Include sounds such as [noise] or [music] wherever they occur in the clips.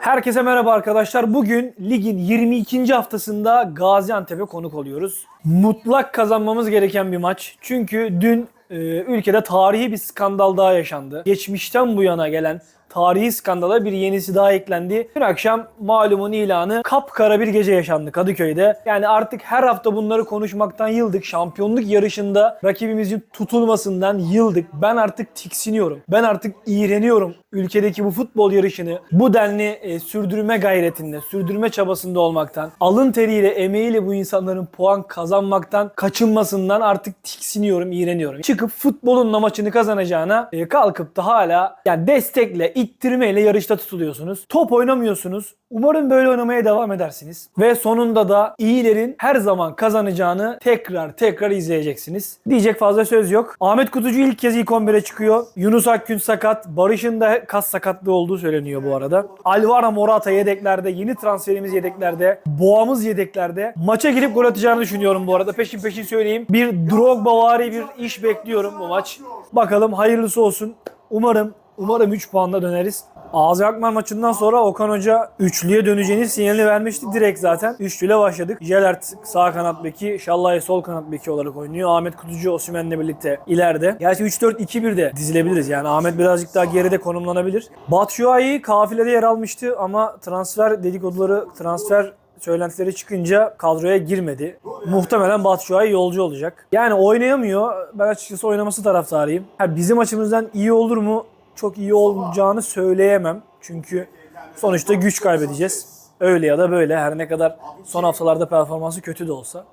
Herkese merhaba arkadaşlar. Bugün ligin 22. haftasında Gaziantep'e konuk oluyoruz. Mutlak kazanmamız gereken bir maç. Çünkü dün e, ülkede tarihi bir skandal daha yaşandı. Geçmişten bu yana gelen tarihi skandala bir yenisi daha eklendi. Dün akşam malumun ilanı kapkara bir gece yaşandı Kadıköy'de. Yani artık her hafta bunları konuşmaktan yıldık. Şampiyonluk yarışında rakibimizin tutulmasından yıldık. Ben artık tiksiniyorum. Ben artık iğreniyorum. Ülkedeki bu futbol yarışını bu denli e, sürdürme gayretinde, sürdürme çabasında olmaktan, alın teriyle, emeğiyle bu insanların puan kazanmaktan kaçınmasından artık tiksiniyorum, iğreniyorum. Çıkıp futbolun da maçını kazanacağına e, kalkıp da hala yani destekle, ittirmeyle yarışta tutuluyorsunuz. Top oynamıyorsunuz. Umarım böyle oynamaya devam edersiniz. Ve sonunda da iyilerin her zaman kazanacağını tekrar tekrar izleyeceksiniz. Diyecek fazla söz yok. Ahmet Kutucu ilk kez ilk 11'e çıkıyor. Yunus Akgün sakat. Barış'ın da kas sakatlığı olduğu söyleniyor bu arada. Alvaro Morata yedeklerde. Yeni transferimiz yedeklerde. Boğamız yedeklerde. Maça girip gol atacağını düşünüyorum bu arada. Peşin peşin söyleyeyim. Bir Drogba-vari bir iş bekliyorum bu maç. Bakalım hayırlısı olsun. Umarım Umarım 3 puanla döneriz. Ağzı Akman maçından sonra Okan Hoca üçlüye döneceğini sinyalini vermişti direkt zaten. Üçlüyle başladık. Jelert sağ kanat beki, Şallay sol kanat beki olarak oynuyor. Ahmet Kutucu Osimhen'le birlikte ileride. Gerçi 3-4-2-1 de dizilebiliriz. Yani Ahmet birazcık daha geride konumlanabilir. Batshuayi kafilede yer almıştı ama transfer dedikoduları, transfer söylentileri çıkınca kadroya girmedi. Muhtemelen Batshuayi yolcu olacak. Yani oynayamıyor. Ben açıkçası oynaması taraftarıyım. Ha, bizim açımızdan iyi olur mu? Çok iyi olacağını söyleyemem. Çünkü sonuçta güç kaybedeceğiz. Öyle ya da böyle her ne kadar son haftalarda performansı kötü de olsa.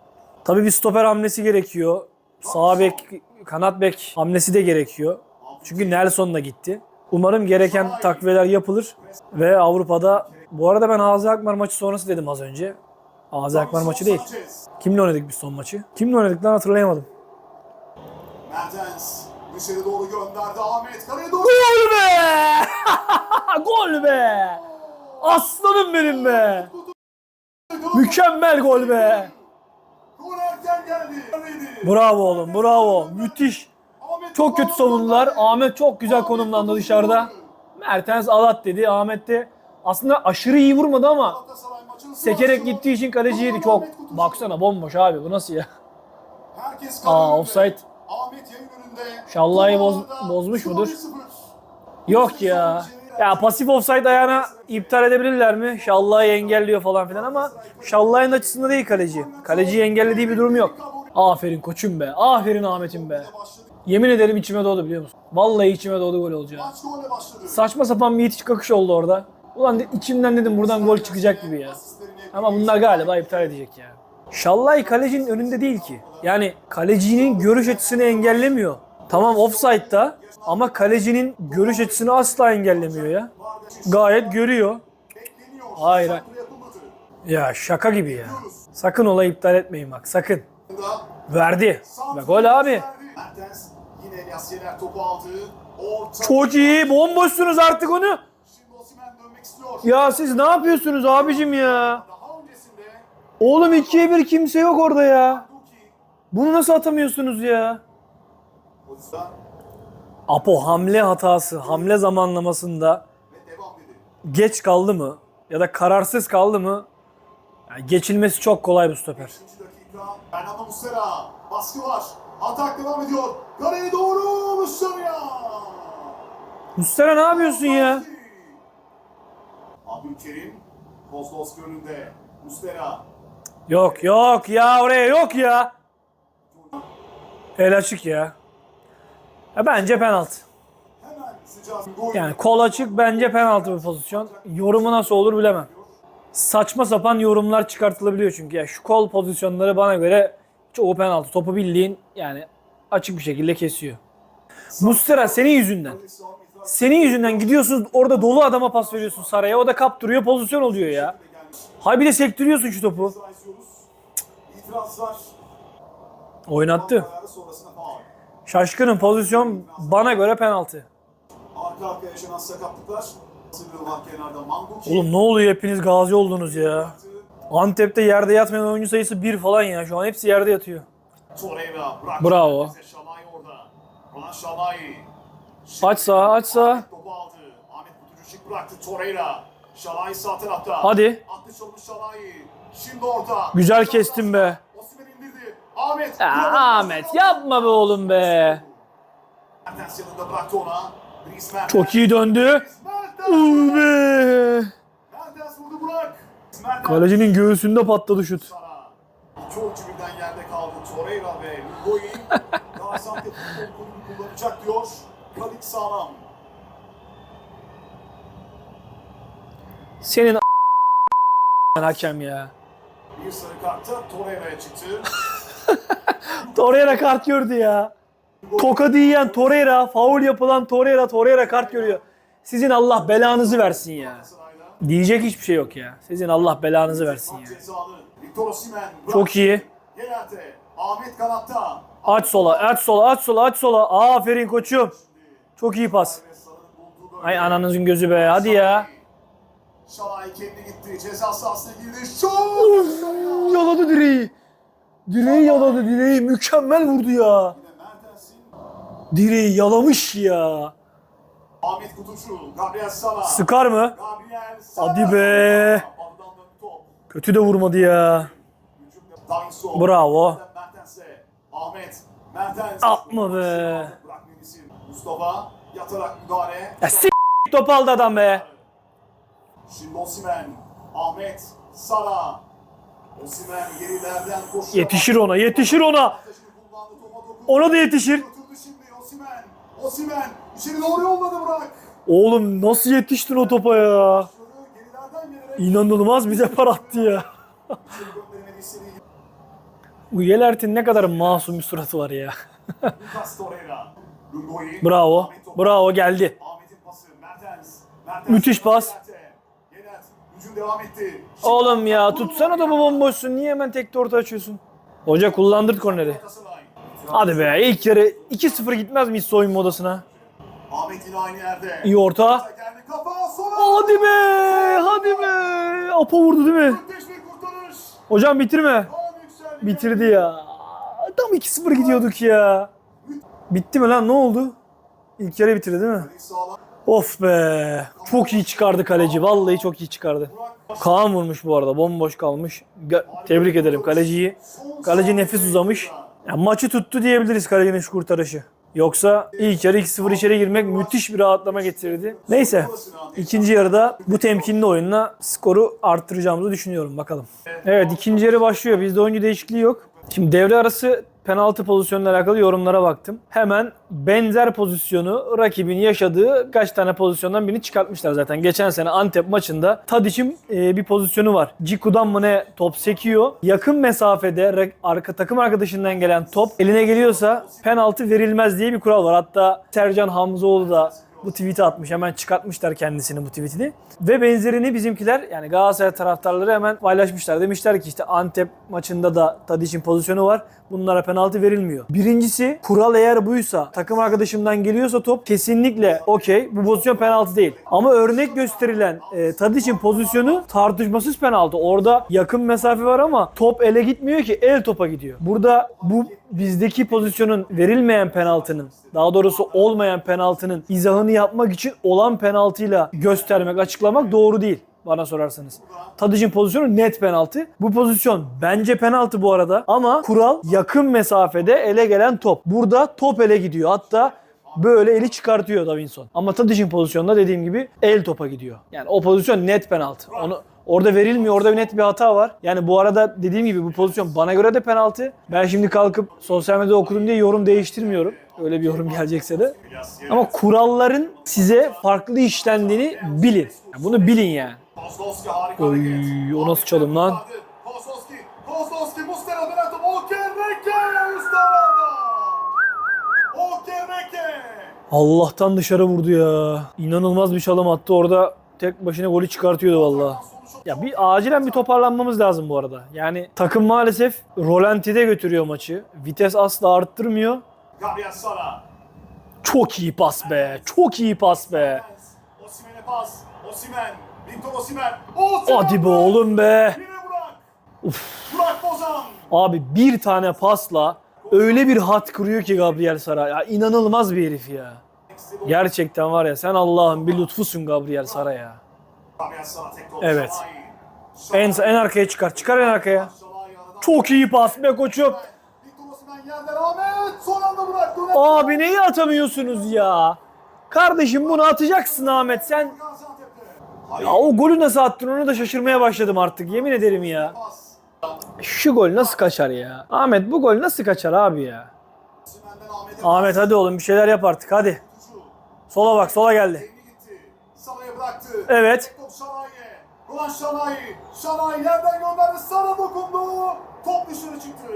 Tabii bir stoper hamlesi gerekiyor. Sağ bek, kanat bek hamlesi de gerekiyor. Çünkü Nelson da gitti. Umarım gereken takviyeler yapılır ve Avrupa'da bu arada ben Ağzı Akmar maçı sonrası dedim az önce. Ağzı Akmar maçı değil. Kimle oynadık biz son maçı? Kimle oynadık lan hatırlayamadım. Mertens dışarı doğru gönderdi Ahmet kaleye doğru. Gol be! [laughs] gol be! Aslanım benim be! Mükemmel gol be! Gol erken geldi. Bravo oğlum bravo. Müthiş. Çok kötü savundular. Ahmet çok güzel konumlandı dışarıda. Mertens alat dedi. Ahmet de aslında aşırı iyi vurmadı ama sekerek gittiği için kaleci yedi. Çok baksana bomboş abi bu nasıl ya? Aa, offside. Ahmet. Şallah'ı boz- bozmuş mudur? 1-0. Yok ya. Ya pasif offside ayağına iptal edebilirler mi? Şallah'ı engelliyor falan filan ama Şallah'ın açısında değil kaleci. Kaleciyi engellediği bir durum yok. Aferin koçum be. Aferin Ahmet'im be. Yemin ederim içime doğdu biliyor musun? Vallahi içime doğdu gol olacağı. Saçma sapan bir itiş kakış oldu orada. Ulan de- içimden dedim buradan gol çıkacak gibi ya. Ama bunlar galiba iptal edecek ya. Şallay kalecinin önünde değil ki. Yani kalecinin görüş açısını engellemiyor. Tamam offside'da ama kalecinin görüş açısını asla engellemiyor ya. Gayet görüyor. Hayır, hayır. Ya şaka gibi ya. Sakın olayı iptal etmeyin bak sakın. Verdi. Ve gol abi. Çok iyi. Bomboşsunuz artık onu. Ya siz ne yapıyorsunuz abicim ya? Oğlum ikiye bir kimse yok orada ya. Bunu nasıl atamıyorsunuz ya? Pozisyon Apo hamle hatası, hamle zamanlamasında ve devam dedi. geç kaldı mı ya da kararsız kaldı mı yani geçilmesi çok kolay bu stoper. 5. dakika. Fernando Muslera. Baskı var. Atak devam ediyor. Kaleye doğru Muslera. Muslera ne yapıyorsun ya? Abdülkerim. Kozlovski önünde. Muslera. Yok yok ya oraya yok ya. El açık ya. Ya bence penaltı. Yani kol açık bence penaltı bir pozisyon. Yorumu nasıl olur bilemem. Saçma sapan yorumlar çıkartılabiliyor çünkü. Ya şu kol pozisyonları bana göre çoğu penaltı. Topu bildiğin yani açık bir şekilde kesiyor. Muslera senin yüzünden. Senin yüzünden gidiyorsun orada dolu adama pas veriyorsun Saray'a. O da kaptırıyor pozisyon oluyor ya. Hay bir de sektiriyorsun şu topu. Oynattı. Şaşkınım pozisyon bana göre penaltı. Arka arkaya yaşanan sakatlıklar. Sıyrılmak kenarda Manduki. Oğlum ne oluyor hepiniz gazi oldunuz ya. Antep'te yerde yatmayan oyuncu sayısı bir falan ya. Şu an hepsi yerde yatıyor. Torreira bıraktı. Bravo. Şalay orada. Roland Şalay. Aç sağa, aç sağa. Topu aldı. Ahmet Kutucu şık bıraktı. Torreira. Şalay sağ tarafta. Hadi. Attı çalımı Şalay. Şimdi orada. Güzel kestin be. Ahmet. Ya. Ahmet yapma be oğlum be. Çok iyi döndü. Uh be. Kalecinin göğsünde patladı şut. İki oyuncu birden yerde kaldı. Torreira ve Lugoyi. [laughs] Gaziantep futbol kulübü kullanacak diyor. Kalik sağlam. Senin a- hakem ya. Bir sarı kartta Torreira'ya çıktı. [laughs] [laughs] Torreira kart gördü ya. Tokadı yiyen Torreira, faul yapılan Torreira, Torreira kart görüyor. Sizin Allah belanızı versin ya. Diyecek hiçbir şey yok ya. Sizin Allah belanızı versin ya. Çok iyi. Ahmet kanatta. Aç sola, aç sola, aç sola, aç sola. Aferin koçum. Çok iyi pas. Ay ananızın gözü be hadi ya. Şalay kendi gitti. Ceza sahasına girdi. Şut! Yaladı direği. Direği yaladı direği. Mükemmel vurdu ya. Direği yalamış ya. Ahmet Kutucu. Gabriel Sara. Sıkar mı? Gabriel Sara. Hadi be. Kötü de vurmadı ya. Bravo. Ahmet. Mertens. Yapma be. Mustafa yatarak müdahale. Ya s- top aldı adam be. Şimdi Osimhen. Ahmet. Sara. Yetişir ona, yetişir ona. Ona da yetişir. İçeri doğru yolladı. Oğlum nasıl yetiştin o topa ya? İnanılmaz bize par attı ya. Bu Yelert'in ne kadar masum bir suratı var ya. Bravo. Bravo geldi. Müthiş pas. Devam etti. Oğlum ya tutsana topu bomboşsun. Niye hemen tek orta açıyorsun? Hoca kullandırt korneri. Hadi be ilk yarı 2-0 gitmez miyiz soyunma odasına? Ahmet yine aynı yerde. İyi orta. Hadi be! Hadi be! Apo vurdu değil mi? Hocam bitirme. Bitirdi ya. Tam 2-0 gidiyorduk ya. Bitti mi lan ne oldu? İlk yarı bitirdi değil mi? Of be. Çok iyi çıkardı kaleci. Vallahi çok iyi çıkardı. Kaan vurmuş bu arada. Bomboş kalmış. Tebrik ederim kaleciyi. Kaleci nefes uzamış. sonra. Ya maçı tuttu diyebiliriz kalecinin şu kurtarışı. Yoksa ilk yarı 2-0 içeri girmek müthiş bir rahatlama getirdi. Neyse. ikinci yarıda bu temkinli oyunla skoru arttıracağımızı düşünüyorum. Bakalım. Evet ikinci yarı başlıyor. Bizde oyuncu değişikliği yok. Şimdi devre arası penaltı pozisyonuyla alakalı yorumlara baktım. Hemen benzer pozisyonu rakibin yaşadığı kaç tane pozisyondan birini çıkartmışlar zaten. Geçen sene Antep maçında Tadic'in e, bir pozisyonu var. Ciku'dan mı ne top sekiyor. Yakın mesafede arka takım arkadaşından gelen top eline geliyorsa penaltı verilmez diye bir kural var. Hatta Sercan Hamzoğlu da bu tweet'i atmış. Hemen çıkartmışlar kendisini bu tweetini. Ve benzerini bizimkiler yani Galatasaray taraftarları hemen paylaşmışlar. Demişler ki işte Antep maçında da Tadic'in pozisyonu var. Bunlara penaltı verilmiyor. Birincisi kural eğer buysa takım arkadaşımdan geliyorsa top kesinlikle okey. Bu pozisyon penaltı değil. Ama örnek gösterilen e, Tadic'in pozisyonu tartışmasız penaltı. Orada yakın mesafe var ama top ele gitmiyor ki el topa gidiyor. Burada bu bizdeki pozisyonun verilmeyen penaltının daha doğrusu olmayan penaltının izahını yapmak için olan penaltıyla göstermek, açıklamak doğru değil bana sorarsanız. Tadic'in pozisyonu net penaltı. Bu pozisyon bence penaltı bu arada ama kural yakın mesafede ele gelen top. Burada top ele gidiyor. Hatta böyle eli çıkartıyor Davinson. Ama Tadic'in pozisyonunda dediğim gibi el topa gidiyor. Yani o pozisyon net penaltı. Onu Orada verilmiyor. Orada bir net bir hata var. Yani bu arada dediğim gibi bu pozisyon bana göre de penaltı. Ben şimdi kalkıp sosyal medyada okudum diye yorum değiştirmiyorum. Öyle bir yorum gelecekse de. Ama kuralların size farklı işlendiğini bilin. Yani bunu bilin yani. Oy, o nasıl çalım lan? Allah'tan dışarı vurdu ya. İnanılmaz bir çalım attı orada. Tek başına golü çıkartıyordu vallahi. Ya bir acilen bir toparlanmamız lazım bu arada. Yani takım maalesef rolantide götürüyor maçı. Vites asla arttırmıyor. Gabriel Sara. Çok iyi pas be. Çok iyi pas be. Osimhen'e pas. Osimhen. Victor Osimhen. Osimhen. Hadi be oğlum be. Yine Burak. Bozan. Abi bir tane pasla öyle bir hat kuruyor ki Gabriel Sara. Ya inanılmaz bir herif ya. Gerçekten var ya sen Allah'ın bir lütfusun Gabriel Sara ya. Evet. En, en arkaya çıkar. Çıkar en arkaya. Çok iyi pas be koçum. Abi neyi atamıyorsunuz ya? Kardeşim bunu atacaksın Ahmet sen. Ya o golü nasıl attın onu da şaşırmaya başladım artık yemin ederim ya. Şu gol nasıl kaçar ya? Ahmet bu gol nasıl kaçar abi ya? Ahmet hadi oğlum bir şeyler yap artık hadi. Sola bak sola geldi. Bıraktı. Evet. Top Şalay'e. Ulan Şalay. Şalay yerden gönderdi. Sana dokundu. Top dışarı çıktı.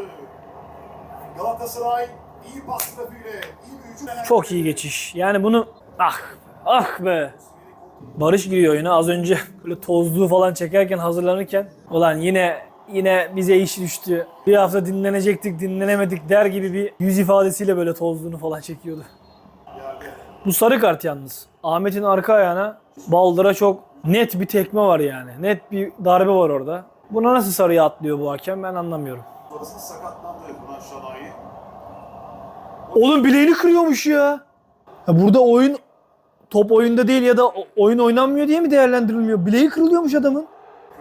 Galatasaray iyi pas trafiğiyle, iyi bir hücum. Çok iyi geçiş. Yani bunu ah ah be. Barış giriyor oyuna az önce böyle tozluğu falan çekerken hazırlanırken ulan yine yine bize iş düştü. Bir hafta dinlenecektik dinlenemedik der gibi bir yüz ifadesiyle böyle tozluğunu falan çekiyordu. Bu sarı kart yalnız. Ahmet'in arka ayağına baldıra çok net bir tekme var yani. Net bir darbe var orada. Buna nasıl sarıya atlıyor bu hakem ben anlamıyorum. Sonrasında sakatlandı Ulan Şalay'ı. Oğlum bileğini kırıyormuş ya. ya. Burada oyun top oyunda değil ya da oyun oynanmıyor diye mi değerlendirilmiyor? Bileği kırılıyormuş adamın.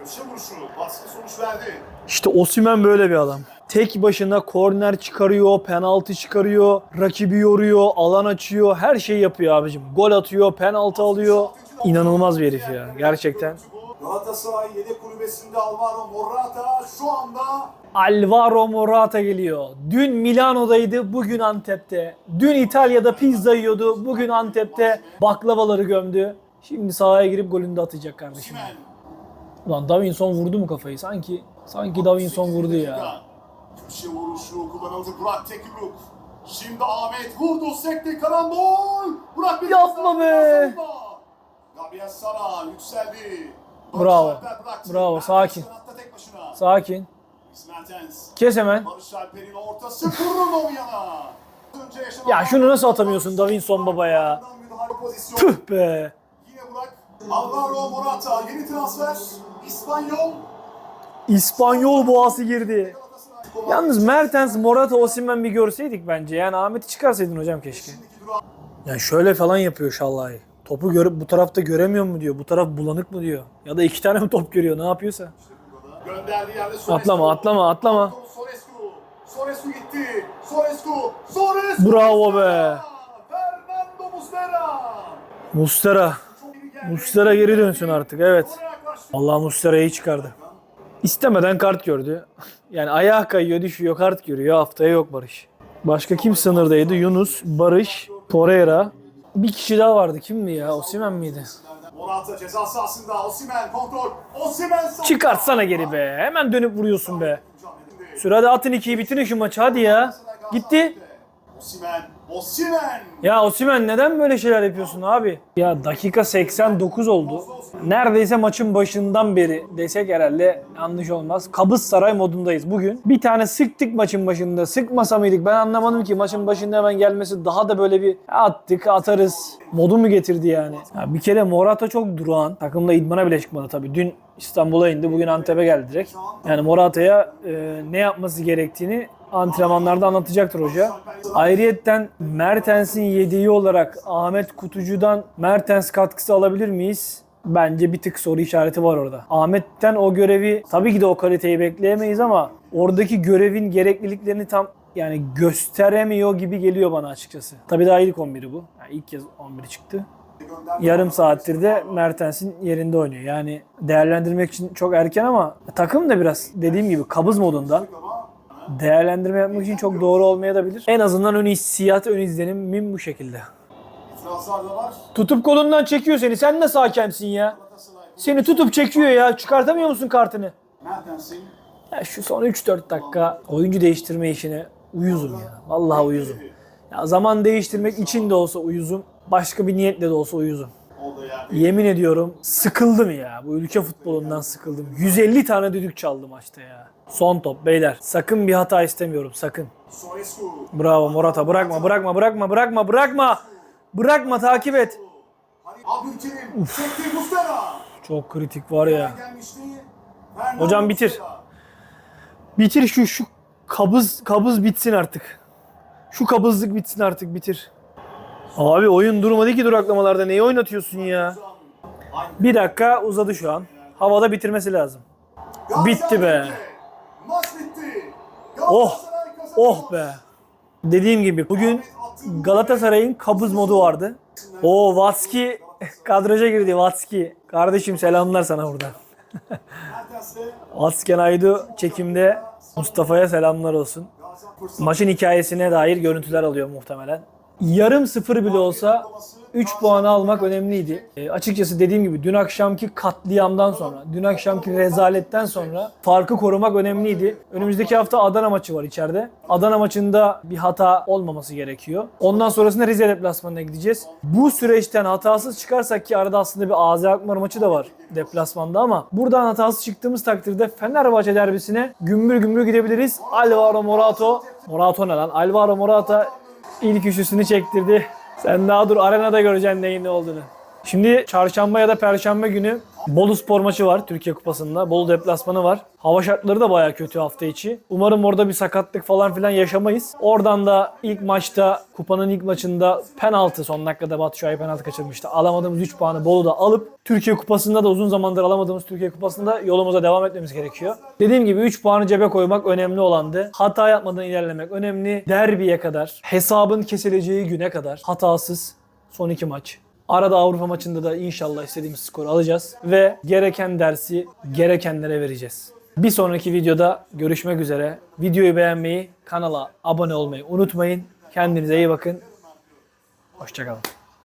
Köşe vuruşu. Baskı sonuç verdi. İşte Osimhen böyle bir adam. Tek başına korner çıkarıyor, penaltı çıkarıyor, rakibi yoruyor, alan açıyor, her şeyi yapıyor abicim. Gol atıyor, penaltı alıyor. İnanılmaz bir herif ya gerçekten. Galatasaray yedek kulübesinde Alvaro Morata şu anda Alvaro Morata geliyor. Dün Milano'daydı, bugün Antep'te. Dün İtalya'da pizza yiyordu, bugün Antep'te baklavaları gömdü. Şimdi sahaya girip golünü de atacak kardeşim. Ulan Davinson vurdu mu kafayı? Sanki sanki Davinson vurdu ya. Köşe vuruşu kullanıldı Burak Tekiruk. Şimdi Ahmet vurdu sekti karambol. Burak bir Yapma be. savunma. Gabriel Sara yükseldi. Bravo. Bravo, sakin. Sakin. Kes hemen. Ya şunu nasıl atamıyorsun Davinson baba ya? Tüh be. Yine Burak. Alvaro Morata yeni transfer. İspanyol. İspanyol boğası girdi. Yalnız Mertens, Morata, Osimhen bir görseydik bence. Yani Ahmet'i çıkarsaydın hocam keşke. Ya şöyle falan yapıyor Şallay. Topu görüp bu tarafta göremiyor mu diyor. Bu taraf bulanık mı diyor. Ya da iki tane mi top görüyor ne yapıyorsa. Gönderdiği yerde Sorescu. Atlama atlama atlama. Sorescu. Sorescu gitti. Sorescu. Sorescu. Bravo be. Fernando Muslera. Geldi. Mustera geri dönsün artık evet. Allah Mustera'yı çıkardı. İstemeden kart gördü. [laughs] Yani ayağa kayıyor, düşüyor, kart görüyor. Haftaya yok Barış. Başka kim sınırdaydı? Yunus, Barış, Torreira. Bir kişi daha vardı. Kimdi ya? Osimhen miydi? Morata ceza sahasında. Osimhen kontrol. Osimhen sağ- Çıkartsana geri be. Hemen dönüp vuruyorsun be. Sürede atın ikiyi bitirin şu maçı hadi ya. Gitti. Osimhen. Osimhen. Ya Osimhen neden böyle şeyler yapıyorsun abi? Ya dakika 89 oldu. Neredeyse maçın başından beri desek herhalde yanlış olmaz. Kabız saray modundayız bugün. Bir tane sıktık maçın başında. Sıkmasa mıydık? Ben anlamadım ki maçın başında hemen gelmesi daha da böyle bir attık atarız modu mu getirdi yani. Ya bir kere Morata çok durağan. Takımda idmana bile çıkmadı tabii. Dün İstanbul'a indi. Bugün Antep'e geldi direkt. Yani Morata'ya e, ne yapması gerektiğini antrenmanlarda anlatacaktır hoca. Ayrıyetten Mertens'in yedeği olarak Ahmet Kutucu'dan Mertens katkısı alabilir miyiz? Bence bir tık soru işareti var orada. Ahmet'ten o görevi tabii ki de o kaliteyi bekleyemeyiz ama oradaki görevin gerekliliklerini tam yani gösteremiyor gibi geliyor bana açıkçası. Tabii daha ilk 11'i bu. Yani ilk kez 11'i çıktı. Yarım saattir de Mertens'in yerinde oynuyor. Yani değerlendirmek için çok erken ama takım da biraz dediğim gibi kabız modunda değerlendirme yapmak için çok doğru olmayabilir. En azından ön hissiyat, ön izlenimim bu şekilde. Da. Tutup kolundan çekiyor seni. Sen nasıl hakemsin ya? Seni tutup çekiyor ya. Çıkartamıyor musun kartını? Ya şu son 3-4 dakika oyuncu değiştirme işine uyuzum ya. Vallahi uyuzum. Ya zaman değiştirmek için de olsa uyuzum. Başka bir niyetle de olsa uyuzum. Yemin ediyorum sıkıldım ya. Bu ülke futbolundan sıkıldım. 150 tane düdük çaldı maçta ya. Son top beyler. Sakın bir hata istemiyorum sakın. Bravo Morata. Bırakma, bırakma, bırakma, bırakma, bırakma. Bırakma, takip et. Muslera. Çok kritik var ya. Hocam bitir. Bitir şu şu kabız kabız bitsin artık. Şu kabızlık bitsin artık bitir. Abi oyun durmadı ki duraklamalarda. Neyi oynatıyorsun ya? Bir dakika uzadı şu an. Havada bitirmesi lazım. Bitti be. Oh. Oh be. Dediğim gibi bugün Galatasaray'ın kabız modu vardı. O Vatski [laughs] kadraja girdi Vatski. Kardeşim selamlar sana. Mertens'le [laughs] Vatski Aydu çekimde Mustafa'ya selamlar olsun. Maçın hikayesine dair görüntüler alıyor muhtemelen. Yarım sıfır bile olsa 3 puanı almak önemliydi. E, açıkçası dediğim gibi dün akşamki katliamdan sonra, dün akşamki rezaletten sonra farkı korumak önemliydi. Önümüzdeki hafta Adana maçı var içeride. Adana maçında bir hata olmaması gerekiyor. Ondan sonrasında Rize deplasmanına gideceğiz. Bu süreçten hatasız çıkarsak ki arada aslında bir AZ Alkmaar maçı da var deplasmanda ama buradan hatasız çıktığımız takdirde Fenerbahçe derbisine gümbür gümbür gidebiliriz. Alvaro Morato, Morato ne lan? Alvaro Morata ilk üçlüsünü çektirdi. Sen daha dur arenada göreceksin neyin ne olduğunu. Şimdi çarşamba ya da perşembe günü Bolu Spor maçı var Türkiye Kupası'nda. Bolu deplasmanı var. Hava şartları da baya kötü hafta içi. Umarım orada bir sakatlık falan filan yaşamayız. Oradan da ilk maçta kupanın ilk maçında penaltı son dakikada Batu Şuay penaltı kaçırmıştı. Alamadığımız 3 puanı Bolu'da alıp Türkiye Kupası'nda da uzun zamandır alamadığımız Türkiye Kupası'nda yolumuza devam etmemiz gerekiyor. Dediğim gibi 3 puanı cebe koymak önemli olandı. Hata yapmadan ilerlemek önemli. Derbiye kadar, hesabın kesileceği güne kadar hatasız son iki maç. Arada Avrupa maçında da inşallah istediğimiz skoru alacağız ve gereken dersi gerekenlere vereceğiz. Bir sonraki videoda görüşmek üzere. Videoyu beğenmeyi, kanala abone olmayı unutmayın. Kendinize iyi bakın. Hoşçakalın.